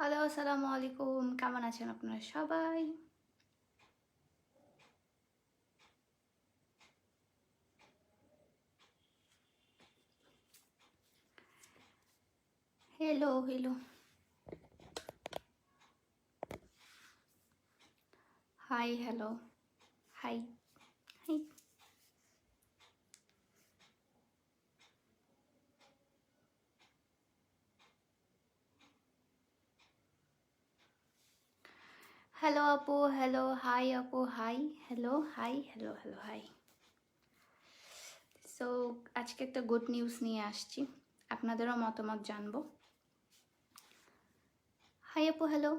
Hello আসসালামু আলাইকুম কেমন আছেন আপনারা সবাই hello hello hi hello hi hi hello আপু হ্যালো হাই আপু hi hello hi hello hello hi so আজকে একটা গুড নিউজ নিয়ে আসছি। আপনাদেরও মতামত জানব। হাই আপু হ্যালো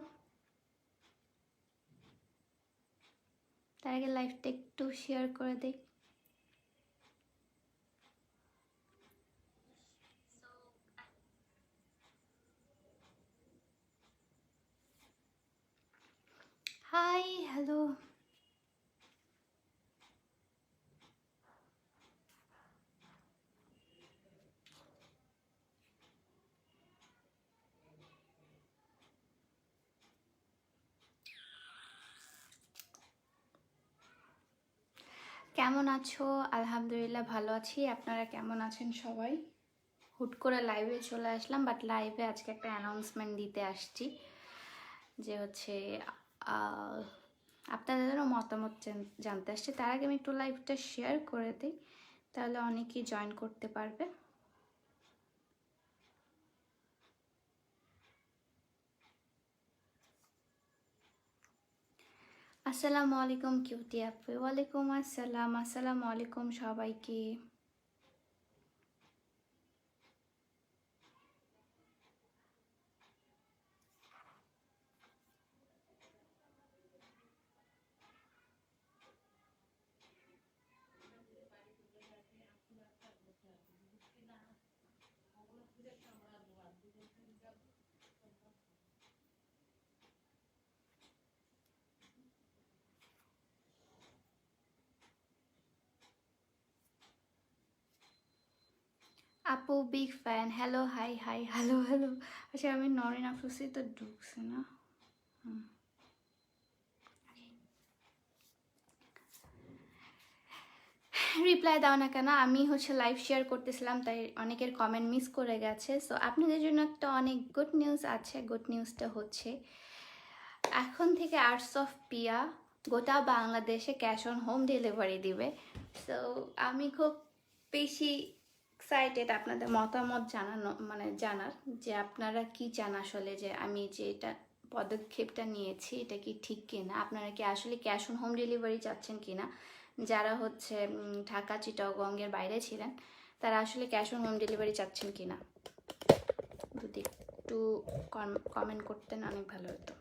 তার আগে লাইফটা একটু শেয়ার করে দিই। হাই হ্যালো কেমন আছো? আলহামদুলিল্লাহ ভালো আছি। আপনারা কেমন আছেন সবাই? হুট করে লাইভে চলে আসলাম বাট লাইভে আজকে একটা অ্যানাউন্সমেন্ট দিতে আসছি, যে হচ্ছে আপনাদেরও মতামত জানতে আসছে। তার আগে আমি একটু লাইভটা শেয়ার করে দিই, তাহলে অনেকেই জয়েন করতে পারবে। আসসালামু আলাইকুম কিউটি আপু। ওয়ালাইকুম আসসালাম। আসসালামু আলাইকুম সবাইকে। আপু big fan hello hi hi hello hello আচ্ছা আমি নরিন আফরোসি তো ঢুকছে, না? রিপ্লাই দাও না কেন? আমি হচ্ছে লাইভ শেয়ার করতেছিলাম, তাই অনেকের কমেন্ট মিস করে গেছে। সো আপনাদের জন্য একটা অনেক গুড নিউজ আছে গুড নিউজটা হচ্ছে, এখন থেকে আর্টস অফ পিয়া গোটা বাংলাদেশে ক্যাশ অন হোম ডেলিভারি দিবে। সো আমি খুব বেশি এক্সাইটেড আপনাদের মতামত জানানো মানে জানার যে আপনারা কি চান আসলে যে আমি যে এটা পদক্ষেপটা নিয়েছি এটা কি ঠিক কিনা? আপনারা কি আসলে ক্যাশ অন হোম ডেলিভারি চাচ্ছেন কিনা? যারা হচ্ছে ঢাকা চিটাগংয়ের বাইরে ছিলেন, তারা আসলে ক্যাশ অন হোম ডেলিভারি চাচ্ছেন কিনা? যদি একটু কমেন্ট করতেন অনেক ভালো হতো।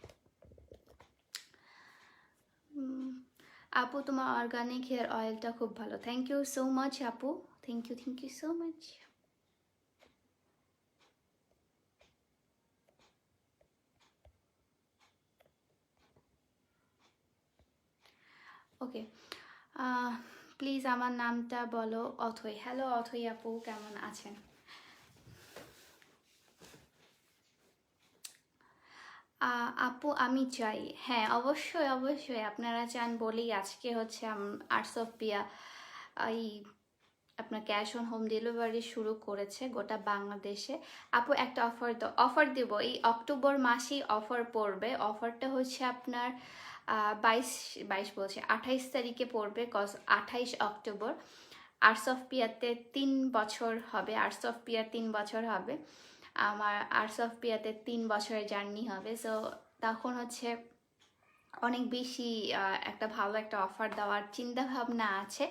আপু, তোমার অর্গানিক হেয়ার অয়েলটা খুব ভালো। থ্যাংক ইউ সো মাচ আপু। Thank you thank you so much okay please আমার নামটা বলো অথই। হ্যালো অথই আপু, কেমন আছেন? আপু, আমি চাই হ্যাঁ অবশ্যই অবশ্যই। আপনারা চান বলেই আজকে হচ্ছে আর্টস অফ পিয়া এই আপনার ক্যাশ অন হোম ডেলিভারি শুরু করেছে গোটা বাংলাদেশে। আপু, একটা অফার তো অফার দিব। এই অক্টোবর মাসেই অফার পড়বে। অফারটা হচ্ছে আপনার বাইশ বাইশ বলছে, আঠাইশ তারিখে পড়বে কজ আঠাইশ অক্টোবর। আর্টস অফ পিয়াতে তিন বছর হবে। আর্টস অফ পিয়ার তিন বছর হবে। আমার আর্টস অফ পিয়াতে তিন বছরের জার্নি হবে। সো তখন হচ্ছে অনেক বেশি একটা ভালো একটা অফার দেওয়ার চিন্তাভাবনা আছে।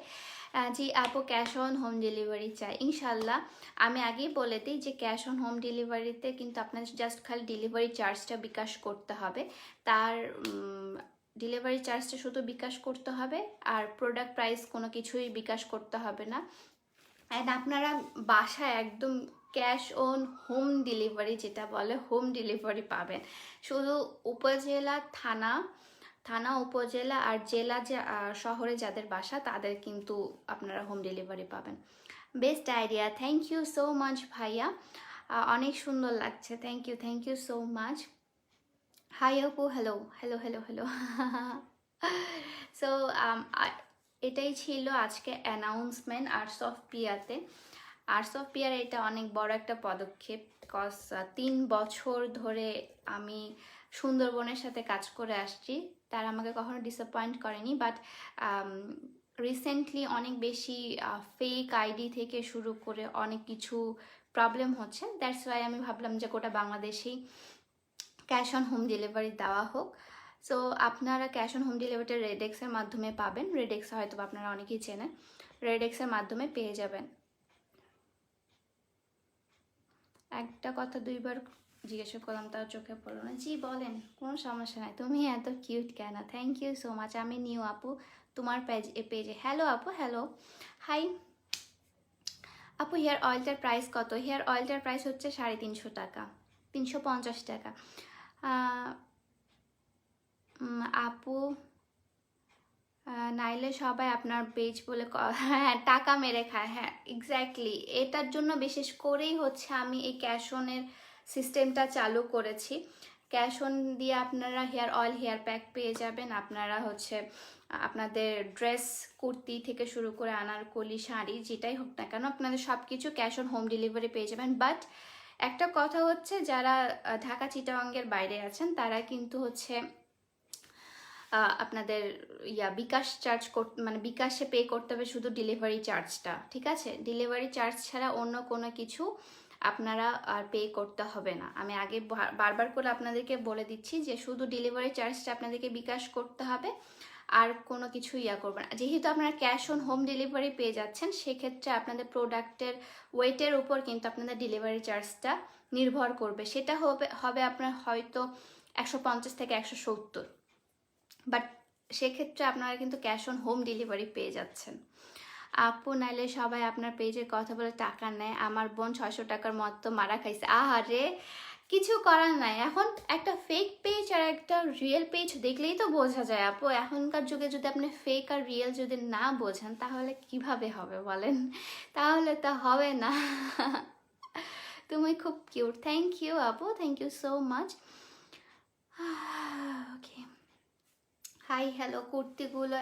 জি আপু ক্যাশ অন হোম ডেলিভারি চাই ইনশাল্লাহ, আমি আগেই বলে দিই যে ক্যাশ অন হোম ডেলিভারিতে কিন্তু আপনার জাস্ট খালি ডেলিভারি চার্জটা বিকাশ করতে হবে। তার ডেলিভারি চার্জটা শুধু বিকাশ করতে হবে আর প্রোডাক্ট প্রাইস কোনো কিছুই বিকাশ করতে হবে না। অ্যান্ড আপনারা বাসায় একদম ক্যাশ অন হোম ডেলিভারি যেটা বলে হোম ডেলিভারি পাবেন। শুধু উপজেলা, থানা থানা, উপজেলা আর জেলা যে শহরে যাদের বাসা, তাদের কিন্তু আপনারা হোম ডেলিভারি পাবেন। Best idea thank you so much ভাইয়া। অনেক সুন্দর লাগছে। Thank you thank you so much hi আপু। Hello hello hello hello so এটাই ছিল আজকে অ্যানাউন্সমেন্ট আর্টস অফ পিয়াতে আর্টস অফ পিয়ার এটা অনেক বড় একটা পদক্ষেপ কজ তিন বছর ধরে আমি সুন্দরবনের সাথে কাজ করে আসছি। তারা আমাকে কখনো ডিসঅ্যাপয়েন্ট করেনি বাট রিসেন্টলি অনেক বেশি ফেক আইডি থেকে শুরু করে অনেক কিছু প্রবলেম হচ্ছে। দ্যাটস ওয়াই আমি ভাবলাম যে গোটা বাংলাদেশেই ক্যাশ অন হোম ডেলিভারি দেওয়া হোক। সো আপনারা ক্যাশ অন হোম ডেলিভারিটা রেডেক্সের মাধ্যমে পাবেন। রেডেক্স হয়তো আপনারা অনেকেই চেনেন। রেডেক্সের মাধ্যমে পেয়ে যাবেন। একটা কথা দুইবার জিজ্ঞাসা করলাম, তাও চোখে পড়ল না। জি, বলেন, কোনো সমস্যা নাই। তুমি এত কিউট কেন? থ্যাংক ইউ সো মাচ আমি নিউ আপু, তোমার পেজ পেজে হ্যালো আপু হ্যালো হাই আপু হেয়ার অয়েলটার প্রাইস কত? হেয়ার অয়েলটার প্রাইস হচ্ছে সাড়ে তিনশো টাকা, তিনশো পঞ্চাশ টাকা। নাইলে সবাই আপনার পেজ বলে ক- হ্যাঁ টাকা মেরে খায় হ্যাঁ এক্স্যাক্টলি এটার জন্য বিশেষ করেই হচ্ছে আমি এই ক্যাশ অনের সিস্টেমটা চালু করেছি। ক্যাশ অন দিয়ে আপনারা হেয়ার অয়েল হেয়ার প্যাক পেয়ে যাবেন। আপনারা হচ্ছে আপনাদের ড্রেস কুর্তি থেকে শুরু করে আনারকলি শাড়ি, যেটাই হোক না কেন, আপনাদের সব কিছু ক্যাশ অন হোম ডেলিভারি পেয়ে যাবেন। বাট একটা কথা হচ্ছে, যারা ঢাকা চিটাগাঙ্গের বাইরে আছেন, তারা কিন্তু হচ্ছে আপনাদের, ইয়া, বিকাশ চার্জ মানে বিকাশে পে করতে হবে শুধু ডেলিভারি চার্জটা ঠিক আছে? ডেলিভারি চার্জ ছাড়া অন্য কোনো কিছু আপনারা আর পে করতে হবে না। আমি আগে বারবার করে আপনাদেরকে বলে দিচ্ছি যে শুধু ডেলিভারি চার্জটা আপনাদেরকে বিকাশ করতে হবে, আর কোনো কিছু ইয়া করবেন না। যেহেতু আপনারা ক্যাশ অন হোম ডেলিভারি পেয়ে যাচ্ছেন, সেক্ষেত্রে আপনাদের প্রোডাক্টের ওয়েটের উপর কিন্তু আপনাদের ডেলিভারি চার্জটা নির্ভর করবে। সেটা হবে হবে আপনার হয়তো একশো পঞ্চাশ থেকে একশো সত্তর। বাট সেক্ষেত্রে আপনারা কিন্তু ক্যাশ অন হোম ডেলিভারি পেয়ে যাচ্ছেন। আপু নাইলে সবাই আপনার পেজের কথা বলে টাকা নেয়। আমার বোন ছয়শো টাকার মতো মারা খাইছে। আহারে, কিছু করার নাই। এখন একটা ফেক পেজ আর একটা রিয়েল পেজ দেখলেই তো বোঝা যায় আপু। এখনকার যুগে যদি আপনি ফেক আর রিয়েল যদি না বোঝেন, তাহলে কীভাবে হবে বলেন? তাহলে তো হবে না। তুমি খুব কিউট থ্যাংক ইউ আপু। Thank you so much hi hello কুর্তিগুলো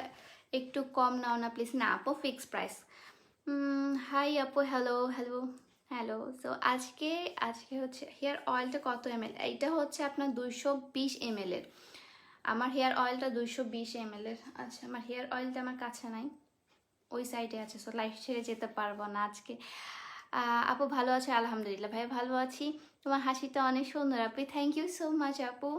একটু কম নাও না প্লিজ না, আপু ফিক্স প্রাইস হাই আপু, হ্যালো হ্যালো হ্যালো। সো আজকে আজকে হচ্ছে হেয়ার অয়েলটা কত এম এল এইটা হচ্ছে আপনার দুইশো বিশ এম এর। আমার হেয়ার অয়েলটা দুইশো বিশ এম এর। আচ্ছা আমার হেয়ার অয়েলটা আমার কাছে নাই। ওই সাইডে আছে সো লাইফ ছেড়ে যেতে পারব না আজকে। আপু, ভালো আছে? আলহামদুলিল্লাহ, ভাই, ভালো আছি। তোমার হাসিটা অনেক সুন্দর, আপু। থ্যাংক ইউ সো মাচ আপু।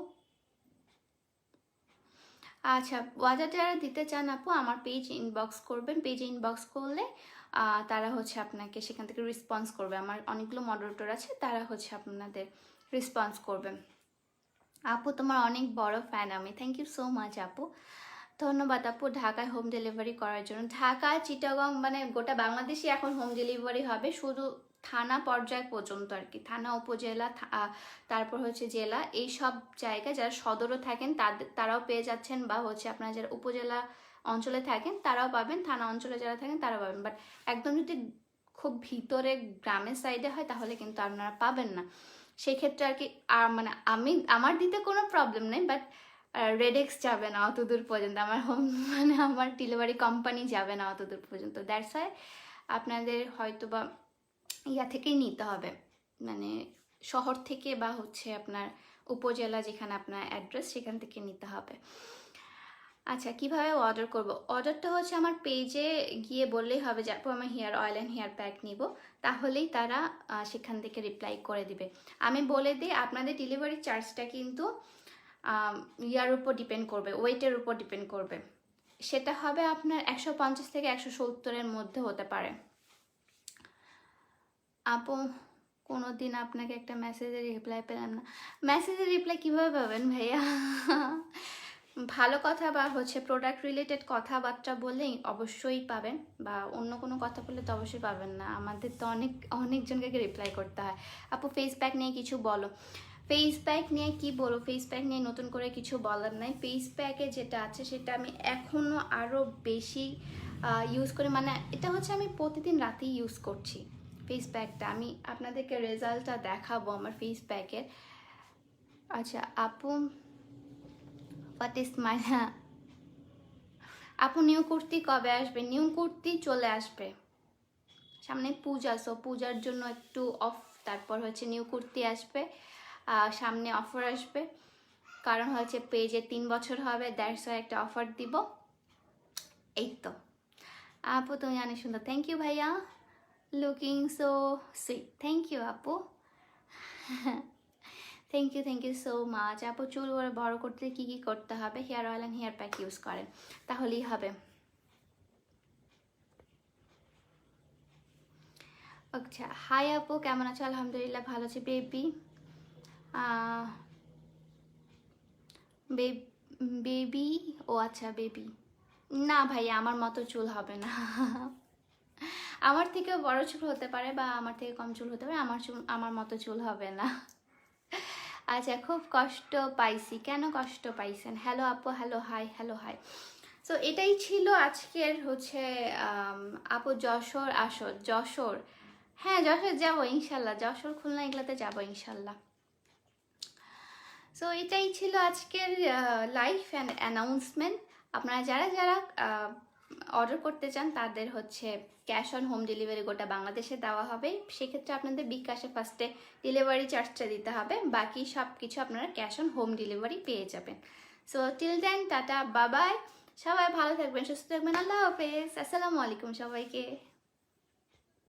আচ্ছা অর্ডার যারা দিতে চান আপু, আমার পেজ ইনবক্স করবেন। পেজে ইনবক্স করলে তারা হচ্ছে আপনাকে সেখান থেকে রেসপন্স করবে। আমার অনেকগুলো মডারেটর আছে, তারা হচ্ছে আপনাদের রেসপন্স করবে আপু, তোমার অনেক বড় ফ্যান আমি। থ্যাংক ইউ সো মাচ আপু। ধন্যবাদ আপু, ঢাকায় হোম ডেলিভারি করার জন্য। ঢাকা চিটাগং মানে গোটা বাংলাদেশে এখন হোম ডেলিভারি হবে। শুধু থানা পর্যায় পর্যন্ত আর কি। থানা, উপজেলা তারপর হচ্ছে জেলা, এই সব জায়গায় যারা সদরও থাকেন তাদের তারাও পেয়ে যাচ্ছেন বা হচ্ছে আপনারা যারা উপজেলা অঞ্চলে থাকেন, তারাও পাবেন। থানা অঞ্চলে যারা থাকেন, তারাও পাবেন। বাট একদম যদি খুব ভিতরে গ্রামের সাইডে হয়, তাহলে কিন্তু আপনারা পাবেন না। সেক্ষেত্রে আর কি মানে আমি, আমার দিতে কোনো প্রবলেম নেই বাট রেডেক্স যাবে না অত দূর পর্যন্ত। আমার হোম মানে আমার ডেলিভারি কোম্পানি যাবে না অত দূর পর্যন্ত। দ্যাটস ওয়াই আপনাদের হয়তো বা ইয়া থেকেই নিতে হবে। মানে শহর থেকে বা হচ্ছে আপনার উপজেলা যেখানে আপনার অ্যাড্রেস সেখান থেকে নিতে হবে। আচ্ছা কীভাবে অর্ডার করব? অর্ডারটা হচ্ছে আমার পেজে গিয়ে বললেই হবে যে, আপু আমার hair oil and hair pack নিব। তাহলেই তারা সেখান থেকে রিপ্লাই করে দিবে। আমি বলে দিই, আপনাদের ডেলিভারি চার্জটা কিন্তু ইয়ার উপর ডিপেন্ড করবে ওয়েটের উপর ডিপেন্ড করবে। সেটা হবে আপনার একশো পঞ্চাশ থেকে একশো সত্তরের মধ্যে হতে পারে। আপু কোনো দিন আপনাকে একটা মেসেজের রিপ্লাই পেলাম না। মেসেজের রিপ্লাই কীভাবে পাবেন ভাইয়া? ভালো কথা বা হচ্ছে প্রোডাক্ট রিলেটেড কথাবার্তা বললেই অবশ্যই পাবেন বা অন্য কোনো কথা বললে তো অবশ্যই পাবেন না। আমাদের তো অনেক অনেকজনকে রিপ্লাই করতে হয়। আপু ফেস প্যাক নিয়ে কিছু বলো। ফেস প্যাক নিয়ে কি বলো? ফেস প্যাক নিয়ে নতুন করে কিছু বলার নাই। ফেস প্যাকে যেটা আছে সেটা আমি এখনও আরও বেশি ইউজ করি। মানে এটা হচ্ছে আমি প্রতিদিন রাতেই ইউজ করছি। ফেস প্যাকটা আমি আপনাদেরকে রেজাল্টটা দেখাবো আমার ফেস প্যাকের আচ্ছা আপু হোয়াট ইজ মাই আপু নিউ কুর্তি কবে আসবে? নিউ কুর্তি চলে আসবে। সামনে পূজা সো পূজার জন্য একটু অফ তারপর হচ্ছে নিউ কুর্তি আসবে। সামনে অফার আসবে। কারণ হচ্ছে পেজে তিন বছর হবে দেড়শো একটা অফার দিব। এই তো। আপু, তুমি অনেক সুন্দর। থ্যাংক ইউ ভাইয়া। Looking so sweet thank you আপু thank you thank you so much আপু চুল ওরা বড় করতে কী কী করতে হবে? Hair oil and hair pack use করেন। তাহলেই হবে। আচ্ছা হাই আপু কেমন আছো? আলহামদুলিল্লাহ ভালো আছি। বেবি বেবি ও আচ্ছা বেবি না ভাই আমার মতো চুল হবে না। আমার থেকে বড় চুল হতে পারে বা আমার থেকে কম চুল হতে পারে, আমার চুল, আমার মতো চুল হবে না। আচ্ছা খুব কষ্ট পাইছি। কেন কষ্ট পাইছেন? হ্যালো আপু hello hi hello hi so এটাই ছিল আজকের হচ্ছে আপু যশোর আসর যশোর। হ্যাঁ যশোর যাব ইনশাল্লাহ। যশোর, খুলনা এগুলোতে যাব ইনশাল্লাহ। সো এটাই ছিল আজকের লাইফ অ্যান্ড অ্যানাউন্সমেন্ট আপনারা যারা যারা অর্ডার করতে চান, তাদের হচ্ছে ক্যাশ অন হোম ডেলিভারি গোটা বাংলাদেশে দেওয়া হবে। সেক্ষেত্রে আপনাদের বিকাশে ফার্স্টে ডেলিভারি চার্জটা দিতে হবে, বাকি সব কিছু আপনারা ক্যাশ অন হোম ডেলিভারি পেয়ে যাবেন। সো টিল দেন টাটা বাবাই সবাই ভালো থাকবেন, সুস্থ থাকবেন, আল্লাহ হাফেজ। আসসালামু আলাইকুম সবাইকে।